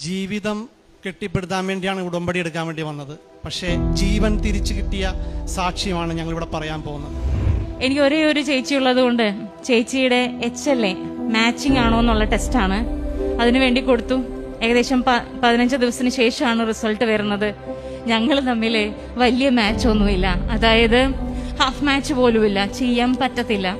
ജീവിതം കെട്ടിപ്പടുത്താൻ വേണ്ടിയാണ് ഉടമ്പടി എടുക്കാൻ വേണ്ടി വന്നത്. പക്ഷേ ജീവൻ തിരിച്ചു കിട്ടിയ സാക്ഷ്യമാണ് ഞങ്ങൾ ഇവിടെ പറയാൻ പോകുന്നത്. എനിക്ക് ഒരേ ഒരു ചേച്ചി ഉള്ളത് കൊണ്ട് ചേച്ചിയുടെ എച്ച് എൽ എ മാച്ചിങ് ആണോ എന്നുള്ള ടെസ്റ്റാണ് അതിനു വേണ്ടി കൊടുത്തു. ഏകദേശം പതിനഞ്ച് ദിവസത്തിന് ശേഷമാണ് റിസൾട്ട് വരുന്നത്. ഞങ്ങൾ തമ്മിൽ വലിയ മാച്ച് ഒന്നുമില്ല. അതായത് ഹാഫ് മാച്ച് പോലുമില്ല. ചെയ്യാൻ പറ്റത്തില്ല.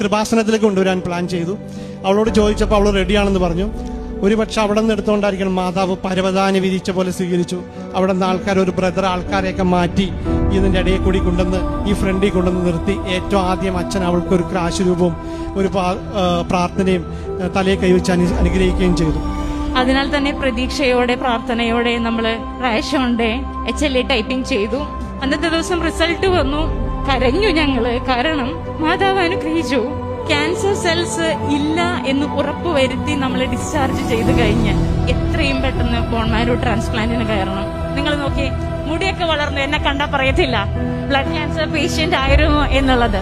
കൃപാസനത്തിലേക്ക് കൊണ്ടുവരാൻ പ്ലാൻ ചെയ്തു. അവളോട് ചോദിച്ചപ്പോൾ അവൾ റെഡിയാണെന്ന് പറഞ്ഞു. ഒരുപക്ഷെ അവിടെ നിന്ന് എടുത്തുകൊണ്ടായിരിക്കണം മാതാവ് പരവതാനി വിരിച്ച പോലെ സ്വീകരിച്ചു. അവിടെ നിന്ന് ആൾക്കാർ ഒരു ബ്രദർ ആൾക്കാരെയൊക്കെ മാറ്റി ഇതിന്റെ ഇടയിൽ കൂടി കൊണ്ടുവന്ന് ഈ ഫ്രണ്ടിൽ കൊണ്ടുവന്ന് നിർത്തി. ഏറ്റവും ആദ്യം അച്ഛൻ അവൾക്ക് ഒരു ക്രാശ് രൂപവും ഒരു പ്രാർത്ഥനയും തലയെ കൈവച്ച് അനു- അനുഗ്രഹിക്കുകയും ചെയ്തു. അതിനാൽ തന്നെ പ്രതീക്ഷയോടെ പ്രാർത്ഥനയോടെ നമ്മൾ റാഷോണ്ടെ എച്ച് എൽ എ ടൈപ്പിംഗ് ചെയ്തു. അന്നത്തെ ദിവസം റിസൾട്ട് വന്നു. കരഞ്ഞു ഞങ്ങൾ. കാരണം മാതാവ് അനുഗ്രഹിച്ചു. ക്യാൻസർ സെൽസ് ഇല്ല എന്ന് ഉറപ്പുവരുത്തി നമ്മൾ ഡിസ്ചാർജ് ചെയ്ത് കഴിഞ്ഞ് എത്രയും പെട്ടെന്ന് ബോൺമാരോ ട്രാൻസ്പ്ലാന്റിന് കയറണം. നിങ്ങൾ നോക്കി മുടിയൊക്കെ വളർന്നു എന്നെ കണ്ടാ പറയത്തില്ല. ബ്ലഡ് ക്യാൻസർ പേഷ്യന്റ് ആയിരുന്നു എന്നുള്ളത്.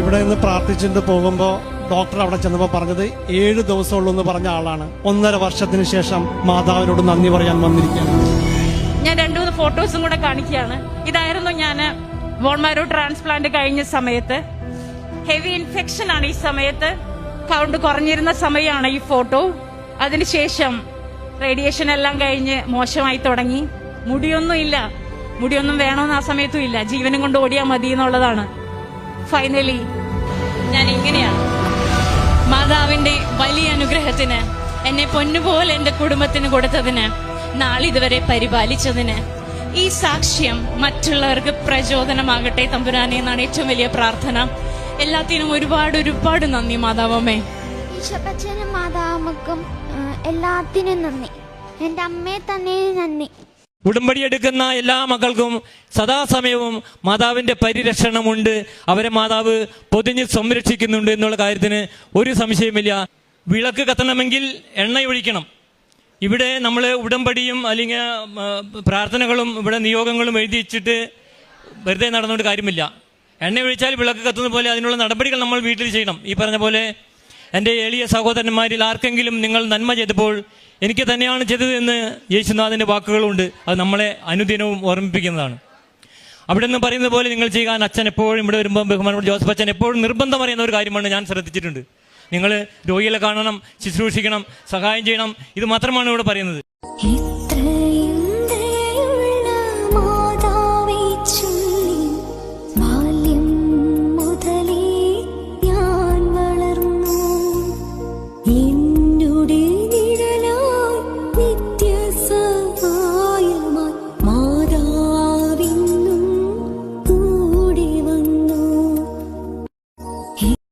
ഇവിടെ നിന്ന് പ്രാർത്ഥിച്ചിട്ട് പോകുമ്പോൾ ഡോക്ടർ അവിടെ ചെന്നപ്പോൾ പറഞ്ഞത് ഏഴ് ദിവസമുള്ളൂ എന്ന് പറഞ്ഞ ആളാണ്. ഒന്നര വർഷത്തിന് ശേഷം മാതാവിനോട് നന്ദി പറയാൻ വന്നിരിക്കുകയാണ്. ഞാൻ രണ്ടു മൂന്ന് ഫോട്ടോസും കൂടെ കാണിക്കുകയാണ്. ഇതായിരുന്നു ഞാൻ ബോൺമാരോ ട്രാൻസ്പ്ലാന്റ് കഴിഞ്ഞ സമയത്ത് ഹെവി ഇൻഫെക്ഷൻ ആണ് ഈ സമയത്ത്. കൗണ്ട് കുറഞ്ഞിരുന്ന സമയമാണ് ഈ ഫോട്ടോ അതിനുശേഷം റേഡിയേഷൻ എല്ലാം കഴിഞ്ഞ് മോശമായി തുടങ്ങി. മുടിയൊന്നും ഇല്ല. മുടിയൊന്നും വേണമെന്ന് ആ സമയത്തും ഇല്ല. ജീവനും കൊണ്ട് ഓടിയാൽ മതി എന്നുള്ളതാണ്. ഫൈനലി ഞാൻ ഇങ്ങനെയാണ് മാതാവിന്റെ വലിയ അനുഗ്രഹത്തിന് എന്നെ പൊന്നുപോലെ എന്റെ കുടുംബത്തിന് കൊടുത്തതിന് നാളിതുവരെ പരിപാലിച്ചതിന് ഈ സാക്ഷ്യം മറ്റുള്ളവർക്ക് പ്രചോദനമാകട്ടെ തമ്പുരാനെ എന്നാണ് ഏറ്റവും വലിയ പ്രാർത്ഥന. എല്ലാത്തിനും ഒരുപാട് ഒരുപാട് നന്ദി മാതാവമ്മേ. ഈശപ്പച്ചനും മാതാമക്കും എല്ലാത്തിനും നന്ദി. എന്റെ അമ്മയെ തന്നെ നന്ദി. ഉടമ്പടി എടുക്കുന്ന എല്ലാ മക്കൾക്കും സദാസമയവും മാതാവിന്റെ പരിരക്ഷണമുണ്ട്. അവരെ മാതാവ് പൊതിഞ്ഞ് സംരക്ഷിക്കുന്നുണ്ട് എന്നുള്ള കാര്യത്തിന് ഒരു സംശയമില്ല വിളക്ക് കത്തണമെങ്കിൽ എണ്ണയൊഴിക്കണം. ഇവിടെ നമ്മൾ ഉടമ്പടിയും അല്ലെങ്കിൽ പ്രാർത്ഥനകളും ഇവിടെ നിയോഗങ്ങളും എഴുതി വെച്ചിട്ട് വെറുതെ നടന്നുകൊണ്ട് കാര്യമില്ല. എണ്ണ ഒഴിച്ചാൽ വിളക്ക് കത്തുന്ന പോലെ അതിനുള്ള നടപടികൾ നമ്മൾ വീട്ടിൽ ചെയ്യണം. ഈ പറഞ്ഞ പോലെ എന്റെ എളിയ സഹോദരന്മാരിൽ ആർക്കെങ്കിലും നിങ്ങൾ നന്മ ചെയ്തപ്പോൾ എനിക്ക് തന്നെയാണ് ചെയ്തത് എന്ന് യേശുനാഥിന്റെ വാക്കുകളുണ്ട്. അത് നമ്മളെ അനുദിനവും ഓർമ്മിപ്പിക്കുന്നതാണ്. അവിടെ നിന്ന് പറയുന്നത് പോലെ നിങ്ങൾ ചെയ്യാൻ അച്ഛൻ എപ്പോഴും ഇവിടെ വരുമ്പോൾ ബഹുമാനപ്പെട്ട ജോസഫ് അച്ഛൻ എപ്പോഴും നിർബന്ധം പറയുന്ന ഒരു കാര്യമാണ് ഞാൻ ശ്രദ്ധിച്ചിട്ടുണ്ട്. നിങ്ങൾ രോഗികളെ കാണണം ശുശ്രൂഷിക്കണം സഹായം ചെയ്യണം. ഇത് മാത്രമാണ് ഇവിടെ പറയുന്നത്.